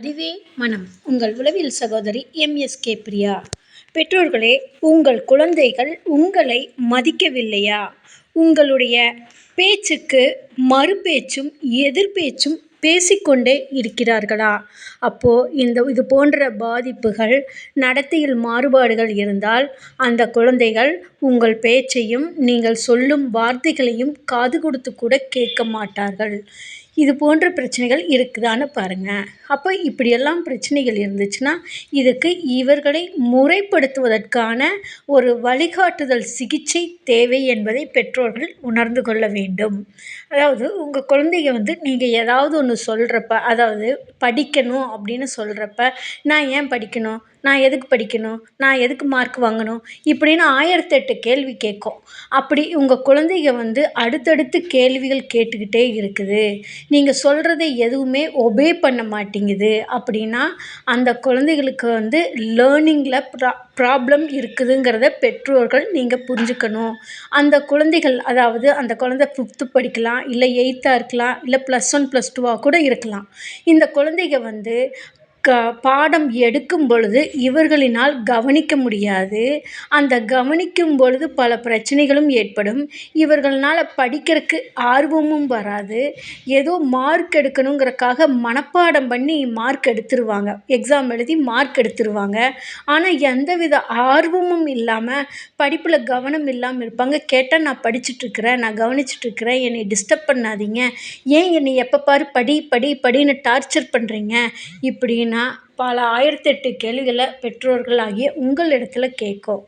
அறிவே மனம். உங்கள் உளவியல் சகோதரி எம்எஸ்கே பிரியா. பெற்றோர்களே உங்கள் குழந்தைகள் உங்களை மதிக்கவில்லையா? உங்களுடைய பேச்சுக்கு மறுபேச்சும் எதிர்பேச்சும் பேசிக்கொண்டே இருக்கிறார்களா? அப்போ இந்த இது போன்ற பாதிப்புகள் நடத்தையில் மாறுபாடுகள் இருந்தால் அந்த குழந்தைகள் உங்கள் பேச்சையும் நீங்கள் சொல்லும் வார்த்தைகளையும் காது கொடுத்து கூட கேட்க மாட்டார்கள். இது போன்ற பிரச்சனைகள் இருக்குதான்னு பாருங்கள் அப்போ இப்படியெல்லாம் பிரச்சனைகள் இருந்துச்சுன்னா இதுக்கு இவர்களை முறைப்படுத்துவதற்கான ஒரு வழிகாட்டுதல் சிகிச்சை தேவை என்பதை பெற்றோர்கள் உணர்ந்து கொள்ள வேண்டும். அதாவது உங்கள் குழந்தைங்க வந்து நீங்கள் ஏதாவது ஒன்று சொல்கிறப்ப அதாவது படிக்கணும் அப்படின்னு சொல்கிறப்ப நான் ஏன் படிக்கணும்? நான் எதுக்கு படிக்கணும்? நான் எதுக்கு மார்க் வாங்கணும்? இப்படின்னு ஆயிரத்தெட்டு கேள்வி கேட்கும். அப்படி உங்கள் குழந்தைங்க வந்து அடுத்தடுத்து கேள்விகள் கேட்டுக்கிட்டே இருக்குது. நீங்கள் சொல்கிறத எதுவுமே ஒபே பண்ண மாட்டேங்குது. அப்படின்னா அந்த குழந்தைகளுக்கு வந்து லேர்னிங்கில் ப்ரா ப்ராப்ளம் இருக்குதுங்கிறத பெற்றோர்கள் நீங்கள் புரிஞ்சுக்கணும். அந்த குழந்தைகள் அதாவது அந்த குழந்த ஃபிஃப்த்து படிக்கலாம் இல்லை எயித்தாக இருக்கலாம் இல்லை ப்ளஸ் ஒன் ப்ளஸ் டூவாக கூட இருக்கலாம். இந்த குழந்தைங்க வந்து க பாடம் எடுக்கும் பொழுது இவர்களினால் கவனிக்க முடியாது. அந்த கவனிக்கும் பொழுது பல பிரச்சனைகளும் ஏற்படும். இவர்கள்னால் படிக்கிறதுக்கு ஆர்வமும் வராது. ஏதோ மார்க் எடுக்கணுங்கிறக்காக மனப்பாடம் பண்ணி மார்க் எடுத்துருவாங்க. எக்ஸாம் எழுதி மார்க் எடுத்துருவாங்க. ஆனால் எந்தவித ஆர்வமும் இல்லாமல் படிப்பில் கவனம் இல்லாமல் இருப்பாங்க. கேட்டால் நான் படிச்சுட்ருக்கிறேன் நான் கவனிச்சிட்ருக்கிறேன். என்னை டிஸ்டர்ப் பண்ணாதீங்க. ஏன் என்னை எப்போ பாரு படி படி படின்னு டார்ச்சர் பண்ணுறீங்க இப்படின்னு பல ஆயிரத்தெட்டு கேள்விகளை பெற்றோர்கள் ஆகிய உங்களிடத்துல கேட்கும்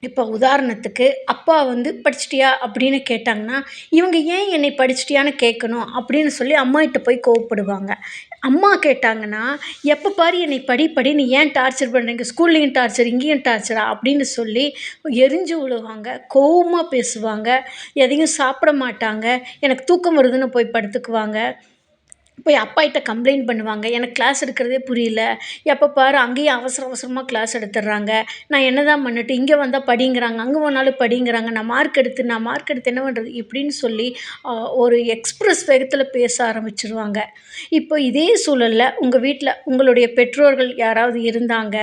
இப்போ உதாரணத்துக்கு அப்பா வந்து படிச்சிட்டியா அப்படின்னு கேட்டாங்கன்னா இவங்க ஏன் என்னை படிச்சிட்டியான்னு கேட்கணும் அப்படின்னு சொல்லி அம்மாகிட்ட போய் கோவப்படுவாங்க. அம்மா கேட்டாங்கன்னா எப்போ பாரு என்னை படி படின்னு ஏன் டார்ச்சர் பண்ணுறீங்க ஸ்கூல்லேயும் டார்ச்சர் இங்கேயும் டார்ச்சரா? அப்படின்னு சொல்லி எரிஞ்சு விழுவாங்க. கோவமாக பேசுவாங்க. எதையும் சாப்பிட மாட்டாங்க. எனக்கு தூக்கம் வருதுன்னு போய் படுத்துக்குவாங்க. போய் அப்பாகிட்ட கம்ப்ளைண்ட் பண்ணுவாங்க. எனக்கு கிளாஸ் எடுக்கிறதே புரியல. எப்போ பாரு அங்கேயும் அவசர அவசரமாக கிளாஸ் எடுத்துடுறாங்க. நான் என்ன தான் பண்ணிட்டு இங்கே வந்தால் படிங்கிறாங்க அங்கே போனாலும் படிங்கிறாங்க. நான் மார்க் எடுத்து நான் மார்க் எடுத்து என்ன பண்ணுறது இப்படின்னு சொல்லி ஒரு எக்ஸ்ப்ரெஸ் வேகத்தில் பேச ஆரம்பிச்சிருவாங்க. இப்போ இதே சூழலில் உங்கள் வீட்டில் உங்களுடைய பெற்றோர்கள் யாராவது இருந்தாங்க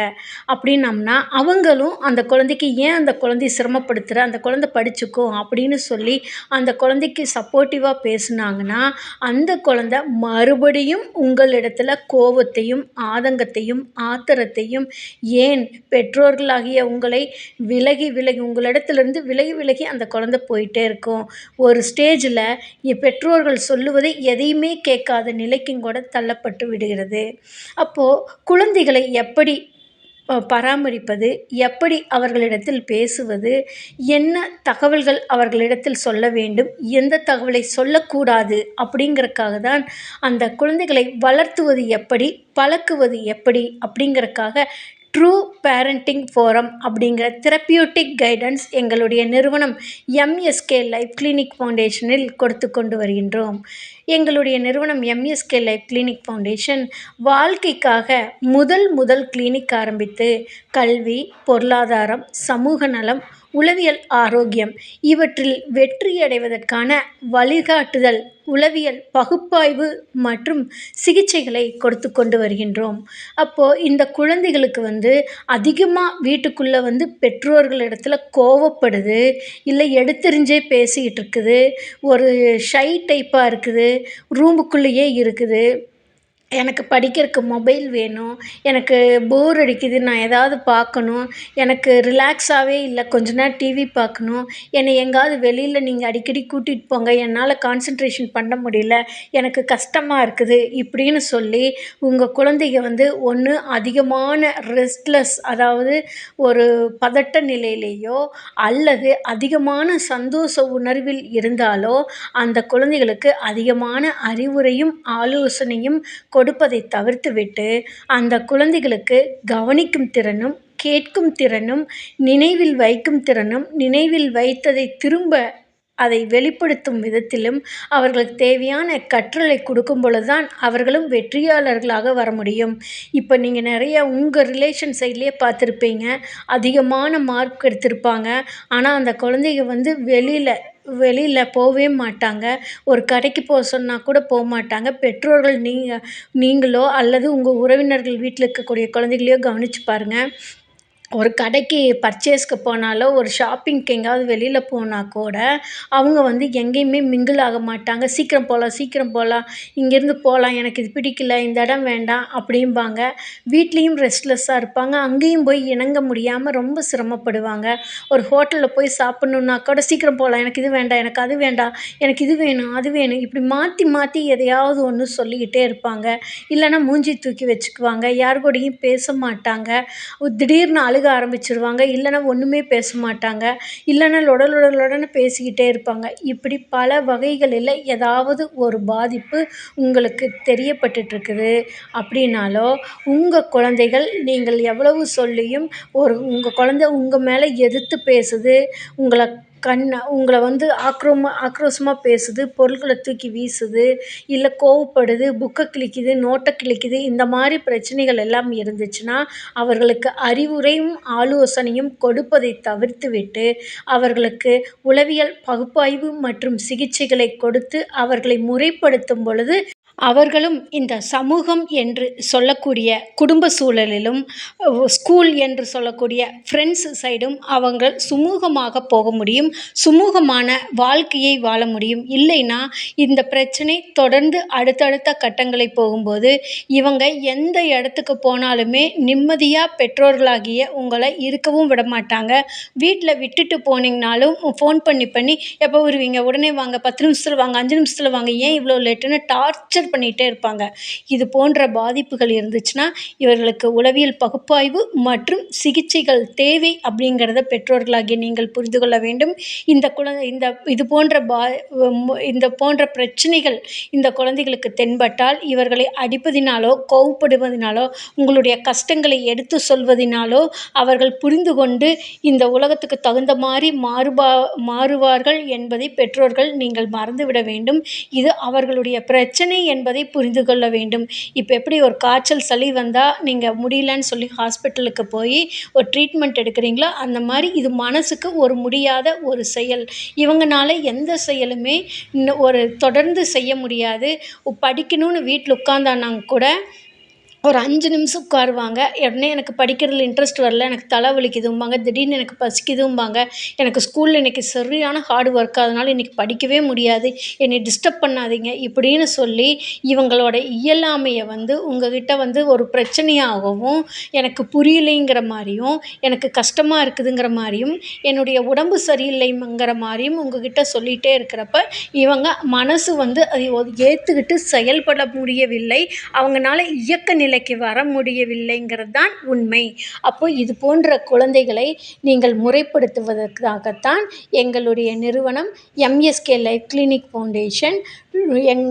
அப்படின்னம்னா அவங்களும் அந்த குழந்தைக்கு ஏன் அந்த குழந்தைய சிரமப்படுத்துகிற அந்த குழந்த படிச்சுக்கும் அப்படின்னு சொல்லி அந்த குழந்தைக்கு சப்போர்ட்டிவாக பேசுனாங்கன்னா அந்த குழந்த மறு மறுபடியும் உங்களிடத்தில் கோபத்தையும் ஆதங்கத்தையும் ஆத்திரத்தையும் ஏன் பெற்றோர்களாகிய உங்களை விலகி விலகி உங்களிடத்துலேருந்து விலகி விலகி அந்த குழந்த போயிட்டே இருக்கும். ஒரு ஸ்டேஜில் பெற்றோர்கள் சொல்லுவதை எதையுமே கேட்காத நிலைக்கும் கூட தள்ளப்பட்டு விடுகிறது. அப்போது குழந்தைகளை எப்படி பராமரிப்பது எப்படி அவர்களிடத்தில் பேசுவது என்ன தகவல்கள் அவர்களிடத்தில் சொல்ல வேண்டும் எந்த தகவலை சொல்லக்கூடாது அப்படிங்கிறக்காக தான் அந்த குழந்தைகளை வளர்த்துவது எப்படி பழக்குவது எப்படி அப்படிங்கிறக்காக ட்ரூ பேரண்டிங் ஃபோரம் அப்படிங்கிற தெரப்பியூட்டிக் கைடன்ஸ் எங்களுடைய நிறுவனம் எம்எஸ்கே லைஃப் கிளினிக் ஃபவுண்டேஷனில் கொடுத்து கொண்டு வருகின்றோம். எங்களுடைய நிறுவனம் எம்எஸ்கே லைஃப் கிளினிக் ஃபவுண்டேஷன் வாழ்க்கைக்காக முதல் முதல் கிளினிக் ஆரம்பித்து கல்வி பொருளாதாரம் சமூக நலம் உளவியல் ஆரோக்கியம். இவற்றில் வெற்றியடைவதற்கான வழிகாட்டுதல் உளவியல் பகுப்பாய்வு மற்றும் சிகிச்சைகளை கொடுத்து கொண்டு வருகின்றோம். அப்போது இந்த குழந்தைகளுக்கு வந்து அதிகமாக வீட்டுக்குள்ளே வந்து பெற்றோர்களிடத்தில் கோவப்படுது இல்லை எடுத்தெறிஞ்சே பேசிக்கிட்டு இருக்குது ஒரு ஷை டைப்பாக இருக்குது ரூமுக்குள்ளேயே இருக்குது எனக்கு படிக்கிறதுக்கு மொபைல் வேணும். எனக்கு போர் அடிக்குது. நான் ஏதாவது பார்க்கணும். எனக்கு ரிலாக்ஸாகவே இல்லை. கொஞ்ச நேரம் டிவி பார்க்கணும். என்னை எங்காவது வெளியில் நீங்கள் அடிக்கடி கூட்டிகிட்டு போங்க. என்னால் கான்சன்ட்ரேஷன் பண்ண முடியல. எனக்கு கஷ்டமாக இருக்குது. இப்படின்னு சொல்லி உங்கள் குழந்தைங்க வந்து ஒன்று அதிகமான ரெஸ்ட்லெஸ் அதாவது ஒரு பதட்ட நிலையிலேயோ அல்லது அதிகமான சந்தோஷ உணர்வில் இருந்தாலோ அந்த குழந்தைகளுக்கு அதிகமான அறிவுரையும் ஆலோசனையும் கொ கொடுப்பதை தவிர்த்துவிட்டு அந்த குழந்தைகளுக்கு கவனிக்கும் திறனும் கேட்கும் திறனும் நினைவில் வைக்கும் திறனும் நினைவில் வைத்ததை திரும்ப அதை வெளிப்படுத்தும் விதத்திலும் அவர்களுக்கு தேவையான கற்றலை கொடுக்கும் பொழுது தான் அவர்களும் வெற்றியாளர்களாக வர முடியும். இப்போ நீங்கள் நிறைய உங்கள் ரிலேஷன் சைட்லேயே பார்த்துருப்பீங்க. அதிகமான மார்க் எடுத்திருப்பாங்க. ஆனால் அந்த குழந்தைங்க வந்து வெளியில் வெளியில் போகவே மாட்டாங்க. ஒரு கடைக்கு போக சொன்னால் கூட போக மாட்டாங்க. பெற்றோர்கள் நீங்கள் நீங்களோ அல்லது உங்கள் உறவினர்கள் வீட்டில் இருக்கக்கூடிய குழந்தைகளையோ கவனித்து பாருங்கள் ஒரு கடைக்கு பர்ச்சேஸ்க்கு போனாலோ ஒரு ஷாப்பிங்க்கு எங்கேயாவது வெளியில் போனால் கூட அவங்க வந்து எங்கேயுமே மிங்கிள் ஆக மாட்டாங்க. சீக்கிரம் போகலாம் சீக்கிரம் போகலாம் இங்கேருந்து போகலாம் எனக்கு இது பிடிக்கல இந்த இடம் வேண்டாம் அப்படிம்பாங்க. வீட்லேயும் ரெஸ்ட்லெஸ்ஸாக இருப்பாங்க. அங்கேயும் போய் இணங்க முடியாமல் ரொம்ப சிரமப்படுவாங்க. ஒரு ஹோட்டலில் போய் சாப்பிட்ணுன்னா கூட சீக்கிரம் போகலாம் எனக்கு இது வேண்டாம் எனக்கு அது வேண்டாம் எனக்கு இது வேணும் அது வேணும் இப்படி மாற்றி மாற்றி எதையாவது ஒன்று சொல்லிக்கிட்டே இருப்பாங்க. இல்லைன்னா மூஞ்சி தூக்கி வச்சுக்குவாங்க. யார் கூடயும் பேச மாட்டாங்க. திடீர்னு அழுக ஆரம்பிச்சிருவாங்க. இல்லைன்னா ஒன்றுமே பேச மாட்டாங்க. இல்லைன்னா லொட பேசிக்கிட்டே இருப்பாங்க. இப்படி பல வகைகளில் ஏதாவது ஒரு பாதிப்பு உங்களுக்கு தெரியப்பட்டுட்ருக்குது அப்படின்னாலோ உங்கள் குழந்தைகள் நீங்கள் எவ்வளவு சொல்லியும் ஒரு உங்கள் குழந்த உங்கள் மேலே எதிர்த்து பேசுது உங்களை கண் உங்களை வந்து ஆக்ரோமா ஆக்ரோஷமாக பேசுது பொருட்களை தூக்கி வீசுது இல்லை கோவப்படுது புக்கை கிழிக்குது நோட்டை கிழிக்குது இந்த மாதிரி பிரச்சனைகள் எல்லாம் இருந்துச்சுன்னா அவர்களுக்கு அறிவுரையும் ஆலோசனையும் கொடுப்பதை தவிர்த்துவிட்டு அவர்களுக்கு உளவியல் பகுப்பாய்வு மற்றும் சிகிச்சைகளை கொடுத்து அவர்களை முறைப்படுத்தும் பொழுது அவர்களும் இந்த சமூகம் என்று சொல்லக்கூடிய குடும்ப சூழலிலும் ஸ்கூல் என்று சொல்லக்கூடிய ஃப்ரெண்ட்ஸ் சைடும் அவங்கள் சுமூகமாக போக முடியும் சுமூகமான வாழ்க்கையை வாழ முடியும். இல்லைன்னா இந்த பிரச்சனை தொடர்ந்து அடுத்தடுத்த கட்டங்களை போகும்போது இவங்க எந்த இடத்துக்கு போனாலுமே நிம்மதியாக பெற்றோர்களாகிய உங்களை இருக்கவும் விட மாட்டாங்க. வீட்டில் விட்டுட்டு போனீங்கனாலும் ஃபோன் பண்ணி பண்ணி எப்போ வருவீங்க? உடனே வாங்க. பத்து நிமிஷத்தில் வாங்க அஞ்சு நிமிஷத்தில் வாங்க. ஏன் இவ்வளோ லேட்டுன்னு டார்ச்சர் பண்ணிகிட்டே இருப்பாங்க. இது போன்ற பாதிப்புகள் இருந்துச்சுன்னா இவர்களுக்கு உளவியல் பகுப்பாய்வு மற்றும் சிகிச்சைகள் தேவை அப்படிங்கிறத பெற்றோர்களாகிய நீங்கள் புரிந்து கொள்ள வேண்டும். இந்த குழந்தை இந்த இது போன்ற பா இந்த போன்ற பிரச்சனைகள் இந்த குழந்தைகளுக்கு தென்பட்டால் இவர்களை அடிப்பதினாலோ கோவப்படுவதினாலோ உங்களுடைய கஷ்டங்களை எடுத்து சொல்வதினாலோ அவர்கள் புரிந்து கொண்டு இந்த உலகத்துக்கு தகுந்த மாதிரி மாறுபா மாறுவார்கள் என்பதை பெற்றோர்கள் நீங்கள் மறந்துவிட வேண்டும். இது அவர்களுடைய பிரச்சனை என்பதை புரிந்து கொள்ள வேண்டும். இப்போ எப்படி ஒரு காய்ச்சல் சளி வந்தால் நீங்கள் முடியலன்னு சொல்லி ஹாஸ்பிட்டலுக்கு போய் ஒரு ட்ரீட்மெண்ட் எடுக்கிறீங்களோ அந்த மாதிரி இது மனசுக்கு ஒரு முடியாத ஒரு செயல். இவங்கனால எந்த செயலுமே இன்னும் ஒரு தொடர்ந்து செய்ய முடியாது. படிக்கணும்னு வீட்டில் உட்காந்தானாங்க கூட ஒரு அஞ்சு நிமிஷம் உட்காருவாங்க. உடனே எனக்கு படிக்கிறதில் இன்ட்ரெஸ்ட் வரல. எனக்கு தலை வலிக்குதும்பாங்க. திடீர்னு எனக்கு பசிக்குதும்பாங்க. எனக்கு ஸ்கூலில் இன்றைக்கி சரியான ஹார்டு ஒர்க் அதனால் இன்றைக்கி படிக்கவே முடியாது. என்னை டிஸ்டர்ப் பண்ணாதீங்க. இப்படின்னு சொல்லி இவங்களோட இயலாமையை வந்து உங்ககிட்ட வந்து ஒரு பிரச்சனையாகவும் எனக்கு புரியலைங்கிற மாதிரியும் எனக்கு கஷ்டமாக இருக்குதுங்கிற மாதிரியும் என்னுடைய உடம்பு சரியில்லைங்கிற மாதிரியும் உங்ககிட்ட சொல்லிகிட்டே இருக்கிறப்ப இவங்க மனசு வந்து அதை ஏற்றுக்கிட்டு செயல்பட முடியவில்லை. அவங்கனால இயக்க நிலை நிலைக்கு வர முடியவில்லைங்கிறது தான் உண்மை. அப்போ இது போன்ற குழந்தைகளை நீங்கள் முறைப்படுத்துவதற்காகத்தான் எங்களுடைய நிறுவனம் எம்எஸ்கே லைஃப் கிளினிக் ஃபவுண்டேஷன் எங்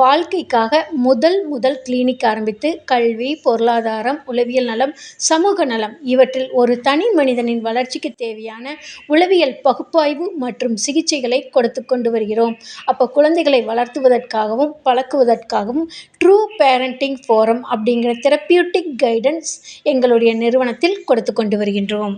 வாழ்க்கைக்காக முதல் முதல் கிளினிக் ஆரம்பித்து கல்வி பொருளாதாரம் உளவியல் நலம் சமூக நலம் இவற்றில் ஒரு தனி மனிதனின் வளர்ச்சிக்கு தேவையான உளவியல் பகுப்பாய்வு மற்றும் சிகிச்சைகளை கொடுத்து கொண்டு வருகிறோம். அப்போ குழந்தைகளை வளர்த்துவதற்காகவும் பழக்குவதற்காகவும் ட்ரூ பேரண்டிங் ஃபோரம் அப்படிங்கிற தெரப்பியூட்டிக் கைடன்ஸ் எங்களுடைய நிறுவனத்தில் கொடுத்து கொண்டு வருகின்றோம்.